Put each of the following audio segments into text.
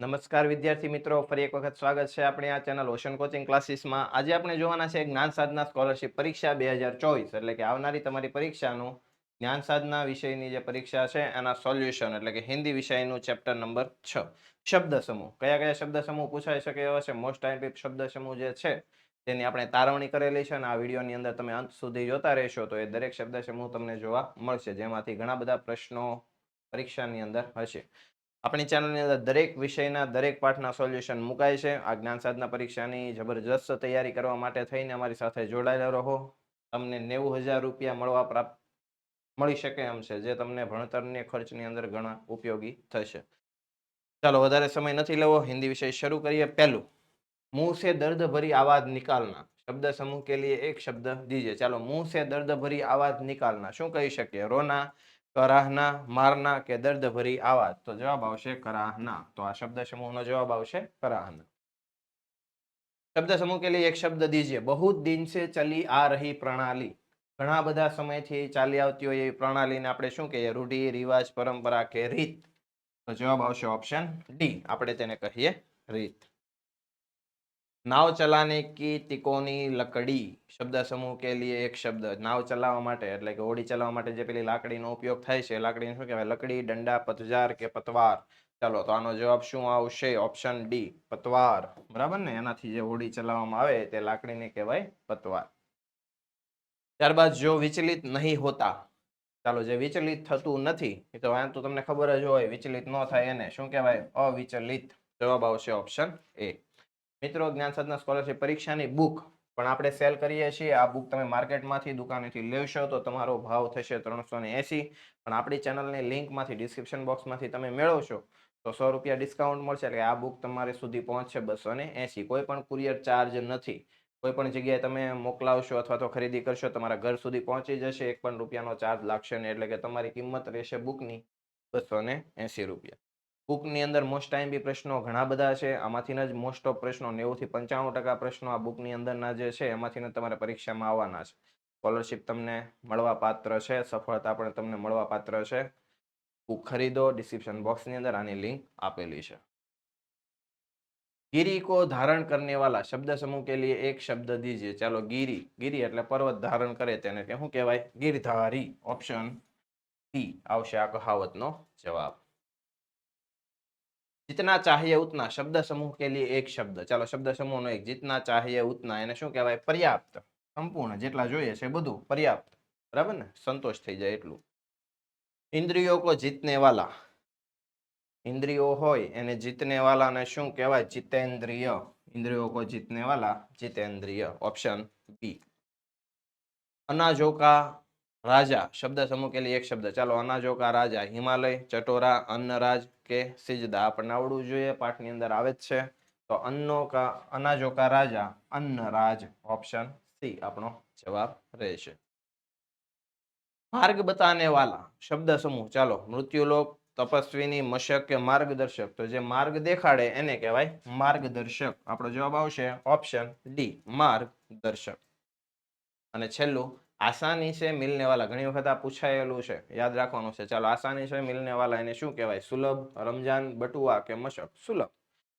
નમસ્કાર વિદ્યાર્થી મિત્રો, ફરી એક વખત સ્વાગત છે આપણી આ ચેનલ ઓશન કોચિંગ ક્લાસીસમાં આજે આપણે જોવાના છે જ્ઞાન સાધના સ્કોલરશિપ પરીક્ષા બે એટલે કે આવનારી તમારી પરીક્ષાનું જ્ઞાન સાધના વિષયની જે પરીક્ષા છે એના સોલ્યુશન એટલે કે હિન્દી વિષયનું ચેપ્ટર નંબર છ. શબ્દ સમૂહ કયા કયા શબ્દ સમૂહ પૂછાઈ શકે એવા છે? મોસ્ટ ટાઈમ શબ્દ સમૂહ જે છે તેની આપણે તારવણી કરેલી છે અને આ વિડીયોની અંદર તમે અંત સુધી જોતા રહેશો તો એ દરેક શબ્દ સમૂહ તમને જોવા મળશે. જેમાંથી ઘણા બધા પ્રશ્નો પરીક્ષાની અંદર હશે. આપણી ચેનલની અંદર દરેક વિષયના, દરેક પાઠના સોલ્યુશન મુકાય છે. આ જ્ઞાન સાધના પરીક્ષાની જબરજસ્ત તૈયારી કરવા માટે થઈને અમારી સાથે જોડાયેલા રહો. તમને નેવું હજાર રૂપિયા મળવા પ્રાપ્ત, મળી શકે એમ છે, જે તમને ભણતરને ખર્ચની અંદર ઘણા ઉપયોગી થશે. ચાલો, વધારે સમય નથી લેવો. હિન્દી વિષય શરૂ કરીએ. પહેલું મુંહ સે દર્દ ભરી આવાજ નિકાલના. શબ્દ સમૂહ કે લીએ એક શબ્દ દીજે. ચાલો મુંહ સે દર્દ ભરી આવાજ નિકાલના. શું કહી શકીએ? રોના કરાહના, મારના કે દર્દભરી આવાજ? તો જવાબ આવશે કરાહના. તો આ શબ્દ સમૂહનો જવાબ આવશે કરાહના. શબ્દ સમૂહ કે લીએ એક શબ્દ દીજે બહુ દિન સે ચલી આ રહી પ્રણાલી. ઘણા બધા સમયથી ચાલી આવતી હોય એવી પ્રણાલીને આપણે શું કહીએ? રૂઢિ, રિવાજ, પરંપરા કે રીત? તો જવાબ આવશે ઓપ્શન ડી. આપણે તેને કહીએ રીત. નાવ ચલાને કી તિકોની લકડી શબ્દ સમૂહ કે લીએ એક શબ્દ નાવ ચલાવવા માટે એટલે કે હોડી ચલાવવા માટે જે પેલી લાકડીનો ઉપયોગ થાય છે લાકડીને શું કહેવાય લકડી ડંડા પતજાર કે પતવાર ચાલો તો આનો જવાબ શું આવશે ઓપ્શન ડી પતવાર બરાબર ને એનાથી જે હોડી ચલાવવામાં આવે તે લાકડીને કહેવાય પતવાર ત્યારબાદ જો વિચલિત નહીં હોતા, ચાલો જે વિચલિત થતું નથી, એ તો વાંધો તમને ખબર જ હોય, વિચલિત ન થાય એને. શું કહેવાય અવિચલિત. જવાબ આવશે ઓપ્શન એ. મિત્રો, જ્ઞાન સાધના સ્કોલરશિપ પરીક્ષાની બુક પણ આપણે સેલ કરીએ છીએ. આ બુક તમે માર્કેટમાંથી, દુકાનેથી લેશો તો તમારો ભાવ થશે ત્રણસો ને એસી. પણ આપણી ચેનલની લિંકમાંથી ડિસ્ક્રિપ્શન બોક્સમાંથી તમે મેળવશો તો સો રૂપિયા ડિસ્કાઉન્ટ મળશે. એટલે આ બુક તમારે સુધી પહોંચશે બસો ને એસી. કોઈ પણ કુરિયર ચાર્જ નથી. કોઈ પણ જગ્યાએ તમે મોકલાવશો અથવા તો ખરીદી કરશો, તમારા ઘર સુધી પહોંચી જશે. એક પણ રૂપિયાનો ચાર્જ લાગશે ને એટલે કે તમારી કિંમત રહેશે બુકની બસો ને એસી રૂપિયા. બુકની અંદર મોસ્ટ ટાઈમ બી પ્રશ્નો ઘણા બધા છે. આમાંથી જ મોસ્ટ ઓફ પ્રશ્નો નેવુંથી પંચાણું ટકા પ્રશ્નો આ બુકની અંદરના જે છે એમાંથી તમારે પરીક્ષામાં આવવાના છે. સ્કોલરશિપ તમને મળવા છે, સફળતા પણ તમને મળવા પાત્ર છે. બુક ખરીદો ડિસ્ક્રિપ્શન બોક્સની અંદર આની લિંક આપેલી છે. ગીરી કો ધારણ કરને વાલા શબ્દ સમૂહ કે લીએ એક શબ્દ દીજીએ. ચાલો ગીરી ગીરી એટલે પર્વત ધારણ કરે તેને શું કહેવાય? Girdhari option C. આવશે આ કહાવતનો જવાબ. જીતના ચાહીએ ઉતના, શબ્દ સમૂહ કે લીએ એક શબ્દ. ચાલો, શબ્દ સમૂહનો એક. જીતના ચાહીએ ઉતના, એને શું કહેવાય? પર્યાપ્ત. સંપૂર્ણ, જેટલા જોઈએ છે બધું પર્યાપ્ત. બરાબર ને? સંતોષ થઈ જાય એટલું. ઇન્દ્રિયો કો જીતને વાલા ઇન્દ્રિયો હોય એને જીતને વાલાને શું કહેવાય? જીતેન્દ્રિય. ઇન્દ્રિયો કો જીતને વાલા જીતેન્દ્રિય. Option B. અનાજોકા રાજા, શબ્દ સમૂહ એક શબ્દ. ચાલો, અનાજોકા રાજા, હિમાલય, ચટોરા, અન્નરાજ કે સિજદા. આપણને આવડવું જોઈએ, પાઠની અંદર આવે જ છે. તો અન્નો કા રાજા, અન્નરાજ ઓપ્શન સી આપણો જવાબ રહેશે. માર્ગ બતાને વાલા, શબ્દ સમૂહ. ચાલો, મૃત્યુલોક, તપસ્વીની મશક કે માર્ગદર્શક. તો જે માર્ગ દેખાડે એને કહેવાય માર્ગદર્શક. આપણો જવાબ આવશે ઓપ્શન ડી માર્ગદર્શક. અને છેલ્લું આસાની છે મિલને વાલા, ઘણી વખત આ પૂછાયેલું છે, યાદ રાખવાનું છે. ચાલો, આસાની છે મિલને વાલા એને શું કહેવાય? સુલભ રમજાન બટુઆ કે મશક સુલભ.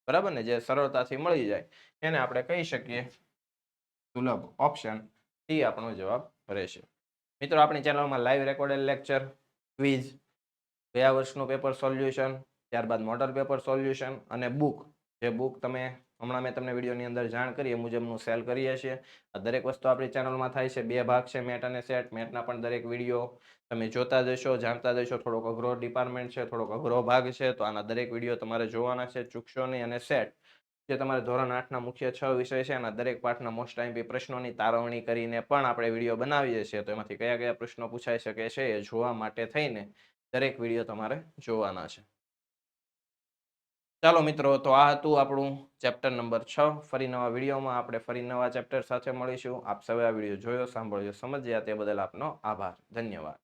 બરાબર ને? જે સરળતાથી મળી જાય, એને આપણે કહી શકીએ સુલભ ઓપ્શન એ આપણો જવાબ રહેશે. મિત્રો, આપણી ચેનલમાં લાઈવ રેકોર્ડેડ લેક્ચર ક્વિઝ ગયા વર્ષનું પેપર સોલ્યુશન ત્યારબાદ મોડલ પેપર સોલ્યુશન અને બુક જે બુક તમે હમણાં મેં તમને વિડીયોની અંદર જાણ કરી, એ મુજબનું સેલ કરીએ છીએ દરેક વસ્તુ આપણી ચેનલમાં થાય છે. બે ભાગ છે મેટ અને સેટ. મેટના પણ દરેક વીડિયો તમે જોતા જશો, જાણતા જશો. થોડોક અઘરો ડિપાર્ટમેન્ટ છે, થોડોક અઘરો ભાગ છે, તો આના દરેક વીડિયો તમારે જોવાના છે. ચૂકશો નહીં અને સેટ. જે તમારે ધોરણ આઠના મુખ્ય છ વિષય છે અને દરેક પાઠના મોસ્ટ ટાઈમ પ્રશ્નોની તારવણી કરીને પણ આપણે વીડિયો બનાવીએ છીએ તો એમાંથી કયા કયા પ્રશ્નો પૂછાઈ શકે છે, એ જોવા માટે થઈને દરેક વીડિયો તમારે જોવાના છે. ચાલો મિત્રો, તો આ હતું આપણું ચેપ્ટર નંબર છ. ફરી નવા વિડીયોમાં આપણે ફરી નવા ચેપ્ટર સાથે મળીશું. આપ સૌએ આ વીડિયો જોયો, સાંભળ્યો, સમજ્યા તે બદલ આપનો આભાર. ધન્યવાદ.